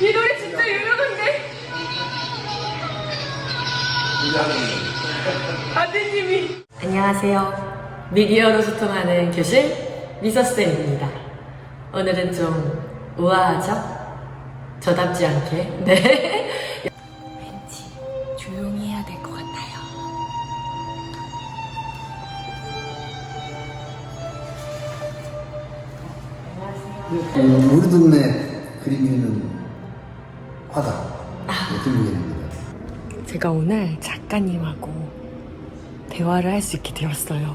이 노래 진짜 유명한데? 아드님이 안녕하세요. 미디어로 소통하는 교실 미서쌤입니다. 오늘은 좀 우아하죠? 저답지 않게. 네. 우리 동네 그림 그리는 화가 김국현입니다. 제가 오늘 작가님하고 대화를 할 수 있게 되었어요.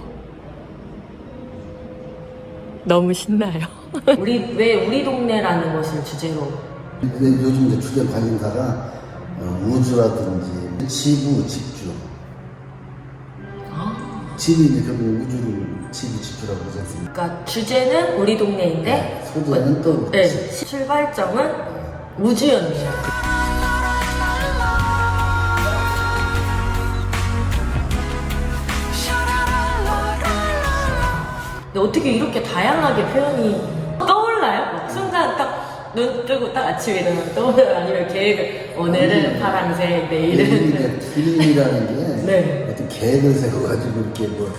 너무 신나요. 우리 왜 우리 동네라는 것을 주제로 근데 요즘 이제 주된 관심사가 어, 우주라든지 지구, 집 이제 결국 우주를 지구, 집주라고 하지 않습니까? 그러니까 주제는 우리 동네인데 소재는 또 네, 출발점은 우주였네요. 근데 어떻게 이렇게 다양하게 표현이 눈 뜨고 딱 아침에 일어나면 떠올라요? 아니면 계획을 오늘은 파란색, 이게 내일은 그림이라는 게 네. 어떤 계획을 세워가지고 이렇게 뭐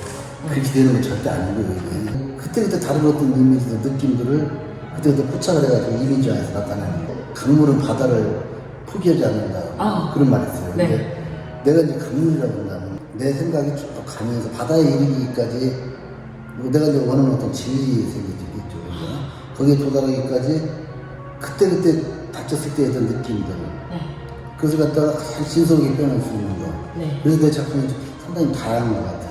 그렇게 되는 건 절대 아니고 이게 그때그때 다른 어떤 이미지들, 느낌들을 그때그때 포착을 해가지고 이미지 안에서 나타내는 거. 강물은 바다를 포기하지 않는다. 아. 그런 말이 있어요. 네. 근데 내가 이제 강물이라고 한다면 내 생각이 쭉 가면서 바다에 이르기까지 뭐 내가 이제 원하는 어떤 진리. 그죠? 거기에 도달하기까지 그때그때 다쳤을 때 했던 느낌들. 네. 그것을 갖다가 신속하게 표현할 수 있는 거. 네. 그래서 내 작품이 상당히 다양한 것 같아요.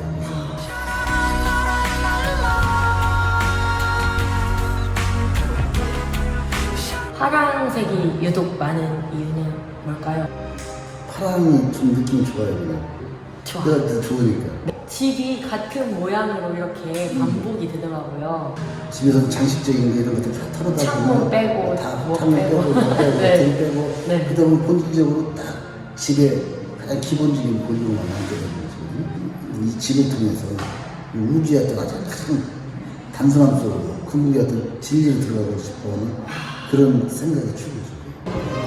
파란색이 유독 많은 이유는 뭘까요? 파란이 좀 느낌이 좋아요, 그냥. 좋아. 더 좋으니까. 집이 같은 모양으로 이렇게 반복이 되더라고요. 집에서도 장식적인 게 이런 것들 다 털어다 창문 빼고, 다 뭐 창문 빼고, 빼고. 뭐 빼고, 네. 등 빼고. 네. 보면 본질적으로 딱 집에 가장 기본적인 볼륨을 만들어내는 거죠. 이 집을 통해서 이 우주의 어떤 가장 큰 단순함 속으로 궁극의 어떤 진리를 들어가고 싶어 하는 그런 생각이 추구죠.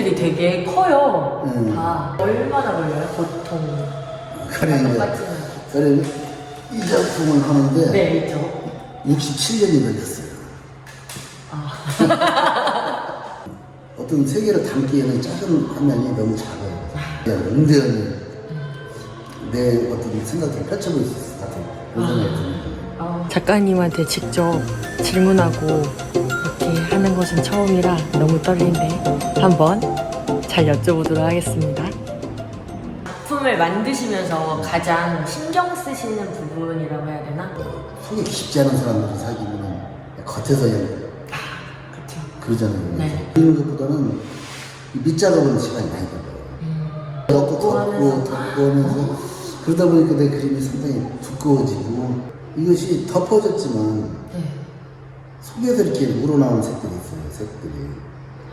작품들이 되게 커요. 음. 다 얼마나 걸려요? 보통 그래, 이제. 그래, 이 작품을 하는데 네, 있죠. 67년이 걸렸어요. 어떤 세계를 담기에는 작은 화면이 너무 작아요. 그냥 웅대하게 내 어떤 생각을 펼쳐볼 수 있을 것 그런 생각이 드는 거예요. 작가님한테 직접 질문하고 하는 것은 처음이라 너무 떨리는데 한번 잘 여쭤보도록 하겠습니다. 작품을 만드시면서 가장 신경 쓰시는 부분이라고 해야 되나? 속이 깊지 않은 사람들이 사귀면 겉에서 그냥 그렇죠. 그러잖아요. 네. 그런 것보다는 이 밑작업은 시간이 많이 걸려요. 덮고 덮고 하면서. 덮고 하면서 그러다 보니까 내 그림이 상당히 두꺼워지고 이것이 덮어졌지만 네. 속에서 이렇게 우러나오는 색들이 있어요. 색들이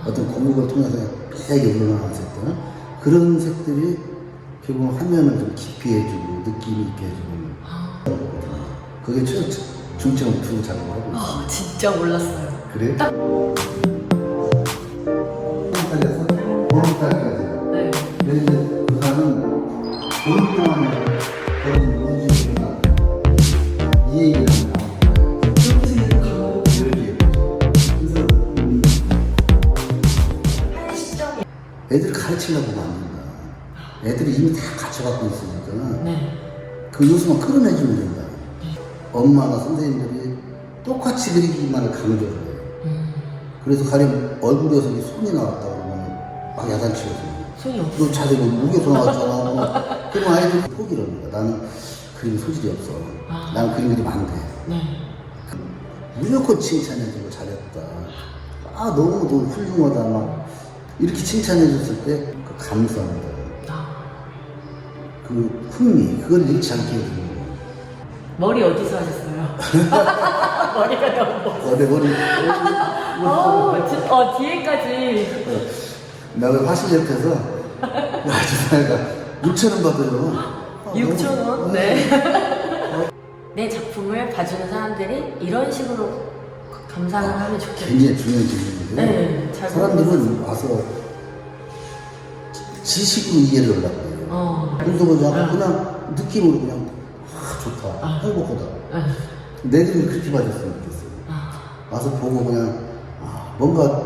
어떤 공목을 통해서 빽하게 우러나오는 색들 그런 색들이 결국 화면을 좀 깊이 해주고 느낌 있게 해주는 거거든요. 그게 최 중점을 두고 작업을 하고 있어요. 아, 진짜 몰랐어요. 그래? 딸려서 보름달까지. 네. 근데 이제 그 사람은 보름 동 하면 안 된다. 애들이 이미 다 갖춰갖고 있으니까 네. 그 요소만 끌어내주면 된다. 엄마나 선생님들이 똑같이 그리기만을 강조를 해요. 그래서 가령 얼굴 녀석이 손이 나왔다 그러면 막 야단치거든요. 손이 없어. 너 자세히 목에서 나왔잖아. 뭐. 그럼 아이들이 포기를 합니다. 나는 그림에 소질이 없어. 아. 나는 그림 안 돼. 네. 무조건 칭찬해주고 잘했다. 아, 너무 너무 훌륭하다. 막 이렇게 칭찬해 줬을 때 그 감사합니다. 아, 그 흥미, 그걸 잃지 않게 해주는 거예요. 머리 어디서 하셨어요? 머리가 너무 어, 내 머리. 어, 지- 어 뒤에까지 나그 화실 옆에서 야, 주사가 6천 원 받아요. 6천 원? 네. 내 작품을 봐주는 사람들이 이런 식으로 감상을 하면 좋겠다. 굉장히 중요한 질문인데 네, 잘 사람들은 와서 지식으로 이해를 하려고 해요. 어. 운동을 하고 그냥 느낌으로 그냥 아, 좋다, 행복하다. 네. 내 그림을 그렇게 봐줬으면 좋겠어요. 아, 와서 보고 그냥 아, 뭔가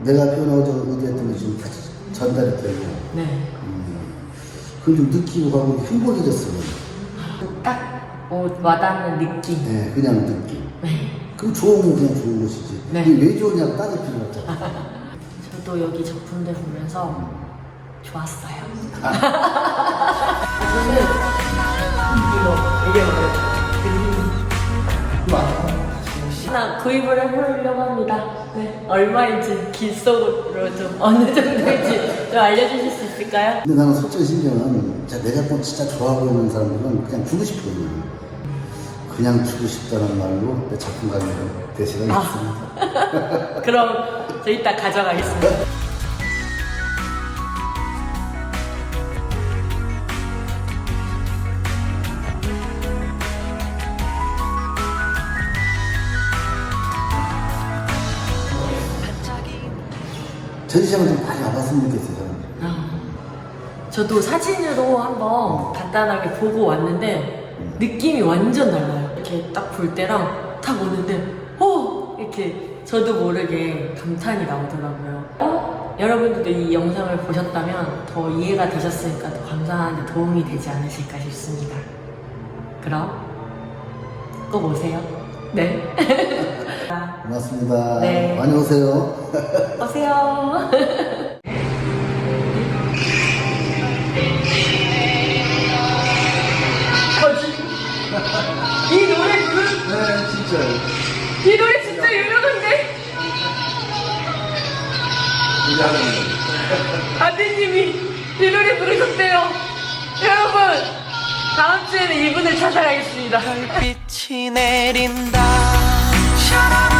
내가 표현하고 의도했던 좀 다시 전달이 되고 네. 음, 그걸 좀 느끼고 가고 행복해졌어요. 딱 어, 와닿는 느낌. 네, 그냥 느낌. 네. 그럼 좋은 건 그냥 좋은 것이지. 네. 이게 왜 좋으냐고 따질 필요 없잖아. 저도 여기 작품들 보면서 좋았어요. 저는 이거 이게 뭐예요? 하나 구입을 해보려고 합니다. 네. 얼마인지 길속으로 좀 어느 정도인지 좀 알려주실 수 있을까요? 근데 나는 솔직히 신경은 진짜 내 작품 진짜 좋아하고 있는 사람들은 그냥 주고 싶거든요. 그냥 주고 싶다는 말로 내 작품 가격을 대신하겠습니다. 그럼 저 이따 가져가겠습니다. 전시장을 좀 많이 와봤으면 좋겠어요. 아, 저도 사진으로 한번 간단하게 보고 왔는데 느낌이 완전 달라요. 이렇게 딱 볼 때랑 딱 오는데 어 이렇게 저도 모르게 감탄이 나오더라고요. 어? 여러분들도 이 영상을 보셨다면 더 이해가 되셨으니까 더 감상하는 데 도움이 되지 않으실까 싶습니다. 그럼 꼭 오세요. 네. 고맙습니다. 네. 많이 오세요. 오세요. 아드님이 이 노래 부르셨대요. 여러분 다음 주에는 이분을 찾아가겠습니다. 별빛이 내린다 샤라라